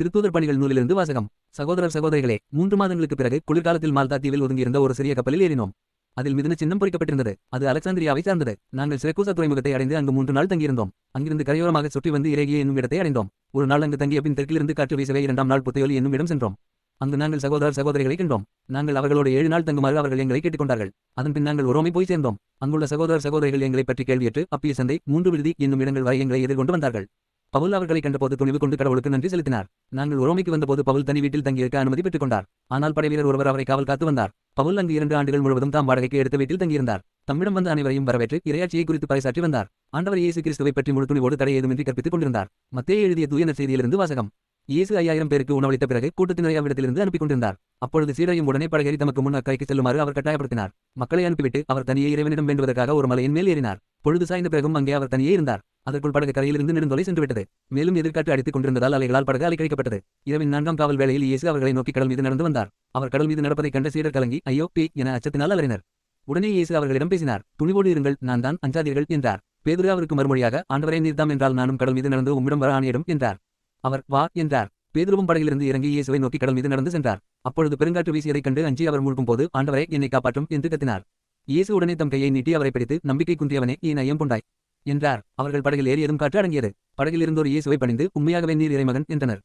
திருத்தூதர் பணிகள் நூலிலிருந்து வாசகம். சகோதரர் சகோதரிகளே மூன்று மாதங்களுக்கு பிறகு குளிர்காலத்தில் மால்தா தீவில் ஒதுங்கியிருந்த ஒரு சிறிய கப்பலில் ஏறினோம். அதில் மிதன சின்னம் பொறிக்கப்பட்டிருந்தது. அது அலெக்சாந்திரியாவை சார்ந்தது. நாங்கள் சிறக்கூசா துறைமுகத்தை அடைந்து அங்கு மூன்று நாள் தங்கியிருந்தோம். அங்கிருந்து கரையோரமாக சுற்றி வந்து இறகிய என்னும் இடத்தை அடைந்தோம். ஒரு நாள் அங்கு தங்கிய பின் தெற்கிலிருந்து காற்று வீசவே இரண்டாம் நாள் புத்தையொலி என்னும் இடம் சென்றோம். அங்கு நாங்கள் சகோதரர் சகோதரிகளை கண்டோம். நாங்கள் அவர்களோடு ஏழு நாள் தங்குமாறு அவர்கள் எங்களை கேட்டுக்கொண்டார்கள். அதன் பின் நாங்கள் ஒருமை போய் சேர்ந்தோம். அங்குள்ள சகோதரர் சகோதரிகள் எங்களை பற்றி கேள்வியற்று அப்பிய சந்தை மூன்று விடுதி என்னும் இடங்கள் வரை எங்களை எதிர்கொண்டு வந்தார்கள். பவுல் அவர்களை கண்டபோது துணிவு கொண்டு கடவுளுக்கு நன்றி செலுத்தினார். நாங்கள் உரோமைக்கு வந்தபோது பவுல் தனி வீட்டில் தங்கியிருக்க அனுமதி பெற்றுக் கொண்டார் ஆனால் படைவீரர் ஒருவர் அவரை காவல் காத்து வந்தார். பவுல் அங்கு இரண்டு ஆண்டுகள் முழுவதும் தாம் வாடகைக்கு எடுத்த வீட்டில் தங்கியிருந்தார். தம்மிடம் வந்த அனைவரையும் வரவேற்று இரையாட்சியை குறித்து பறைசாற்றி வந்தார். ஆண்டவர் இயேசு கிறிஸ்துவை பற்றி முழு துணிவோடு தடை ஏதுமின்றி கற்பித்துக் கொண்டிருந்தார். மத்திய எழுதிய தூய செய்தியிலிருந்து வாசகம். இயேசு ஐயாயிரம் பேருக்கு உணவளித்த பிறகு கூட்டத்தினரை அவ்விடத்திலிருந்து அனுப்பிக் கொண்டிருந்தார். அப்பொழுது சீடையும் உடனே படகேறி தமக்கு முன் அக்கறைக்கு செல்லுமாறு அவர் கட்டாயப்படுத்தினார். மக்களை அனுப்பிவிட்டு அவர் தனியே இறைவனிடம் வேண்டுவதற்காக ஒரு மலையின் மேல் ஏறினார். பொழுது சாய்ந்த பிறகும் அங்கே அவர் தனியே இருந்தார். அதற்குள் படகு கரையிலிருந்து நெடுந்தொலை சென்று விட்டது மேலும் எதிர்காட்டு அடித்துக் கொண்டிருந்ததால் அலைகளால் படகு அலைக்கழிக்கப்பட்டது. இரவின் நான்காம் காவல் வேளையில் இயேசு அவர்களை நோக்கி கடல் மீது நடந்து வந்தார். அவர் கடல் மீது நடப்பதைக் கண்ட சீடர் கலங்கி ஐயோ பே என அச்சத்தினால் அலறினர். உடனே இயேசு அவர்களிடம் பேசினார் துணிவோடு இருங்கள் நான் தான் அஞ்சாதீர்கள் என்றார். பேதுரு அவருக்கு மறுமொழியாக ஆண்டவரே நீர்தாம் என்றால் நானும் கடல் மீது நடந்து உம்மிடம் வர ஆணையிடும் என்றார். அவர் வா என்றார். பேதுருவும் படகிலிருந்து இறங்கி இயேசுவை நோக்கி கடல் மீது நடந்து சென்றார். அப்பொழுது பெருங்காற்று வீசியதைக் கண்டு அஞ்சி அவர் மூழ்கும் போது ஆண்டவரை என்னை காப்பாற்றும் என்று கத்தினார். இயேசு உடனே தம் கையை நீட்டி அவரை பிடித்து நம்பிக்கை குன்றியவனே என் ஐயம் கொண்டாய் என்றார். அவர்கள் படகில் ஏறியதும் காற்று அடங்கியது. படகில் இருந்தோர் இயேசுவை பணிந்து உண்மையாகவே நீர் இறைமகன் என்றனர்.